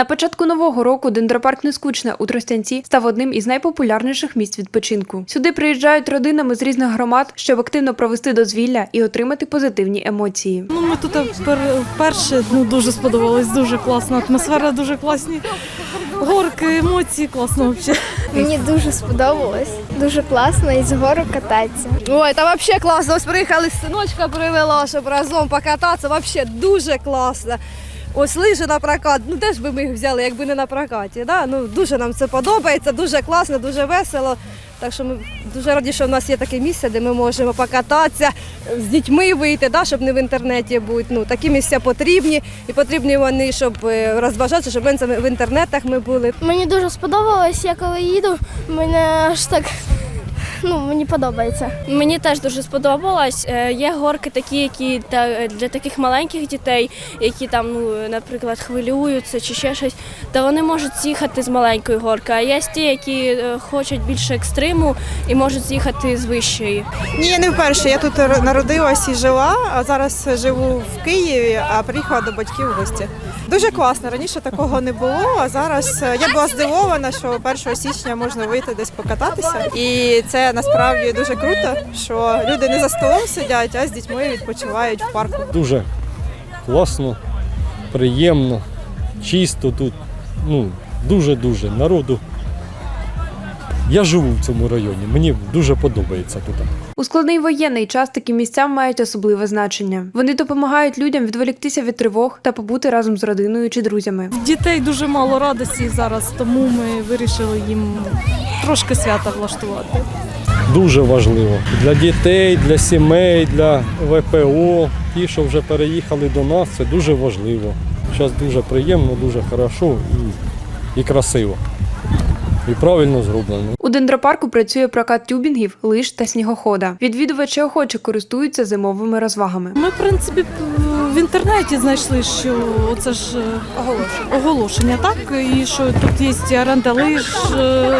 На початку нового року дендропарк Нескучне у Тростянці став одним із найпопулярніших місць відпочинку. Сюди приїжджають родинами з різних громад, щоб активно провести дозвілля і отримати позитивні емоції. Ну, ми тут пер- вперше ну, дуже сподобалось, дуже класна атмосфера, дуже класні горки, емоції, класно взагалі. Мені дуже сподобалось, дуже класно і з гору кататися. Ой, та взагалі класно. Ось приїхали, синочка привела, щоб разом покататися. Взагалі дуже класно. Ось лижі на прокат. Ну де ж би ми їх взяли, якби не на прокаті. Да? Ну, дуже нам це подобається, дуже класно, дуже весело. Так що ми дуже раді, що в нас є таке місце, де ми можемо покататися, з дітьми вийти, да? щоб не в інтернеті бути. Ну, такі місця потрібні. І потрібні вони, щоб е, розважатися, щоб в інтернетах ми були. Мені дуже сподобалось, я коли їду, мене аж так ну, мені подобається. Мені теж дуже сподобалось. Е, Є горки такі, які для таких маленьких дітей, які там, ну, наприклад, хвилюються чи ще щось, то вони можуть з'їхати з маленької горки. А є ті, які е, хочуть більше екстриму і можуть з'їхати з вищої. Ні, я не вперше. Я тут народилась і жила, а зараз живу в Києві, а приїхала до батьків в гості. Дуже класно. Раніше такого не було. А зараз е, я була здивована, що 1 січня можна вийти десь покататися. І це насправді дуже круто, що люди не за столом сидять, а з дітьми відпочивають в парку. дуже класно, приємно, чисто тут. Ну, дуже-дуже народу. Я живу в цьому районі, мені дуже подобається тут. У складний воєнний час такі місця мають особливе значення. Вони допомагають людям відволіктися від тривог та побути разом з родиною чи друзями. Дітей дуже мало радості зараз, тому ми вирішили їм трошки свята влаштувати. Дуже важливо для дітей, для сімей, для ВПО. Ті, що вже переїхали до нас, це дуже важливо. Зараз дуже приємно, дуже хорошо і, і красиво. І правильно зроблено. У дендропарку працює прокат тюбінгів, лиж та снігохода. Відвідувачі охоче користуються зимовими розвагами. Ми, в принципі, в інтернеті знайшли, що це ж е, оголошення, оголошення так? І що тут є оренда лиж, е,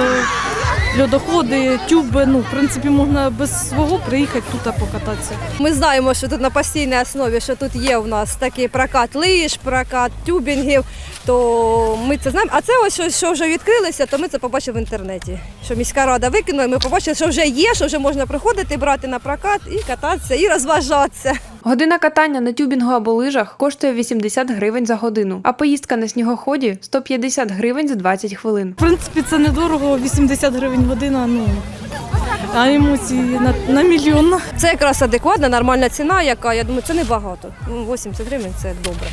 льодоходи, тюби. Ну, в принципі, можна без свого приїхати тут покататися. Ми знаємо, що тут на постійній основі, що тут є у нас такий прокат лиж, прокат тюбінгів, то ми це знаємо. А це ось що вже відкрилося, то ми це побачили в інтернеті. Що міська рада викинула, ми побачили, що вже є, що вже можна приходити, брати на прокат і кататися, і розважатися. Година катання на тюбінгу або лижах коштує 80 гривень за годину, а поїздка на снігоході 150 гривень за 20 хвилин. В принципі, це недорого, 80 гривень година, ну, а емоції на, на мільйон. Це якраз адекватна, нормальна ціна, яка я думаю, це небагато. Ну, 80 гривень це добре.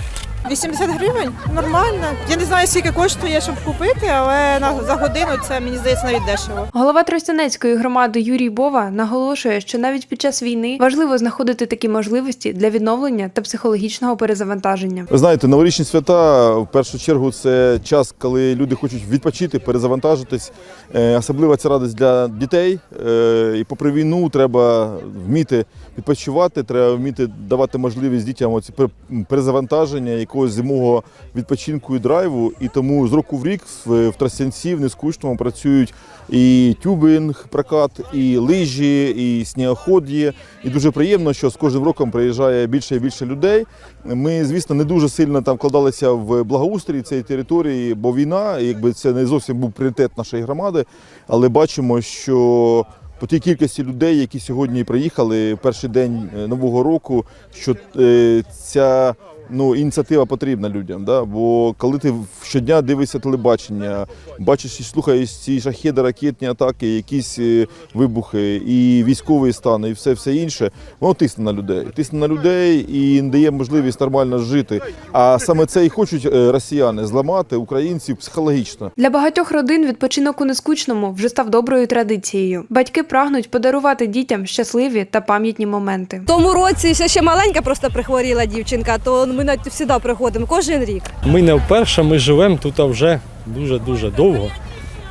80 гривень нормально. Я не знаю, скільки коштує, щоб купити, але на за годину це мені здається навіть дешево. Голова Тростянецької громади Юрій Бова наголошує, що навіть під час війни важливо знаходити такі можливості для відновлення та психологічного перезавантаження. Ви знаєте, новорічні свята в першу чергу це час, коли люди хочуть відпочити, перезавантажитись. Е, Особлива це радість для дітей. Е, І попри війну треба вміти відпочивати, треба вміти давати можливість дітям оці пер- перезавантаження, якогось зимового відпочинку і драйву. І тому з року в рік в, Тростянці, в Нескучному працюють і тюбинг, прокат, і лижі, і снігоход є. І дуже приємно, що з кожним роком приїжджає більше і більше людей. Ми, звісно, не дуже сильно там вкладалися в благоустрій цієї території, бо війна, якби це не зовсім був пріоритет нашої громади, але бачимо, що по тій кількості людей, які сьогодні приїхали в перший день е, нового року, що е, ця ну, ініціатива потрібна людям. Да? Бо коли ти щодня дивишся телебачення, бачиш і слухаєш ці шахеди, ракетні атаки, якісь е, вибухи, і військовий стан, і все все інше, воно тисне на людей. Тисне на людей і не дає можливість нормально жити. А саме це і хочуть е, росіяни зламати українців психологічно. Для багатьох родин відпочинок у нескучному вже став доброю традицією. Батьки прагнуть подарувати дітям щасливі та пам'ятні моменти. В тому році ще, ще маленька просто прихворіла дівчинка, то ми навіть завжди приходимо кожен рік. Ми не вперше, ми живемо тут вже дуже-дуже довго.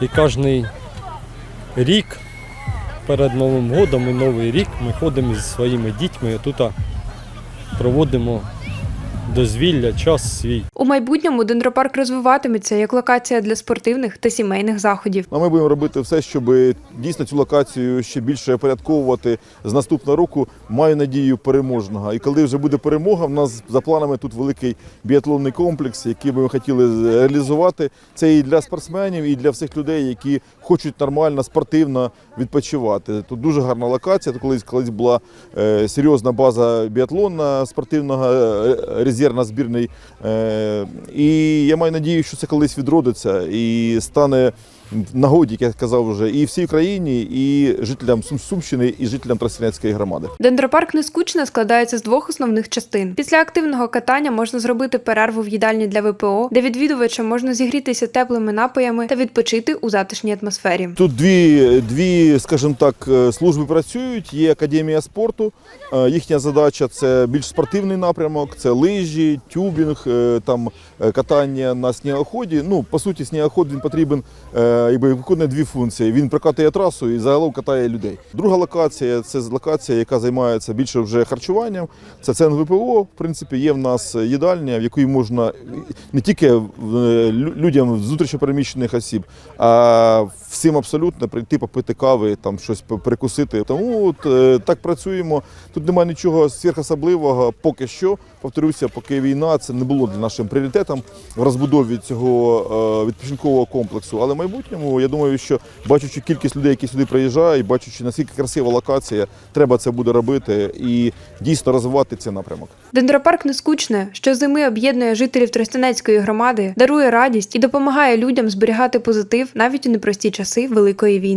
І кожен рік перед Новим годом і Новий рік ми ходимо зі своїми дітьми тут проводимо дозвілля, час свій. У майбутньому дендропарк розвиватиметься як локація для спортивних та сімейних заходів. А ми будемо робити все, щоб дійсно цю локацію ще більше опорядковувати з наступного року. Маю надію переможного. І коли вже буде перемога, в нас за планами тут великий біатлонний комплекс, який би ми хотіли реалізувати. Це і для спортсменів, і для всіх людей, які хочуть нормально, спортивно відпочивати. Тут дуже гарна локація. Тут колись колись була е, серйозна база біатлонна спортивного е, резервна збірний. Е, і я маю надію, що це колись відродиться і стане нагоді, як я казав вже, і всій Україні, і жителям Сум- Сумщини, і жителям Тростянецької громади. Дендропарк Нескучне складається з двох основних частин. Після активного катання можна зробити перерву в їдальні для ВПО, де відвідувачам можна зігрітися теплими напоями та відпочити у затишній атмосфері. Тут дві, дві, скажімо так, е, служби працюють. Є академія спорту. Е, Їхня задача це більш спортивний напрямок, це лижі, тюбінг, е, там катання на снігоході. Ну, по суті, снігоход він потрібен, якби виконує дві функції. Він прокатує трасу і загалом катає людей. Друга локація це локація, яка займається більше вже харчуванням. Це центр ВПО. В принципі, є в нас їдальня, в якій можна не тільки е, людям з внутрішньопереміщених осіб, а всім абсолютно прийти попити кави, там щось перекусити. Тому от е, так працюємо. Тут немає нічого сверхособливого. Поки що, повторюся, поки війна це не було для нашим пріоритетом в розбудові цього е, відпочинкового комплексу. Але в майбутньому я думаю, що бачучи кількість людей, які сюди приїжджають, бачучи наскільки красива локація, треба це буде робити і дійсно розвивати цей напрямок. Дендропарк Нескучне щозими об'єднує жителів Тростянецької громади, дарує радість і допомагає людям зберігати позитив навіть у непрості часи Великої війни.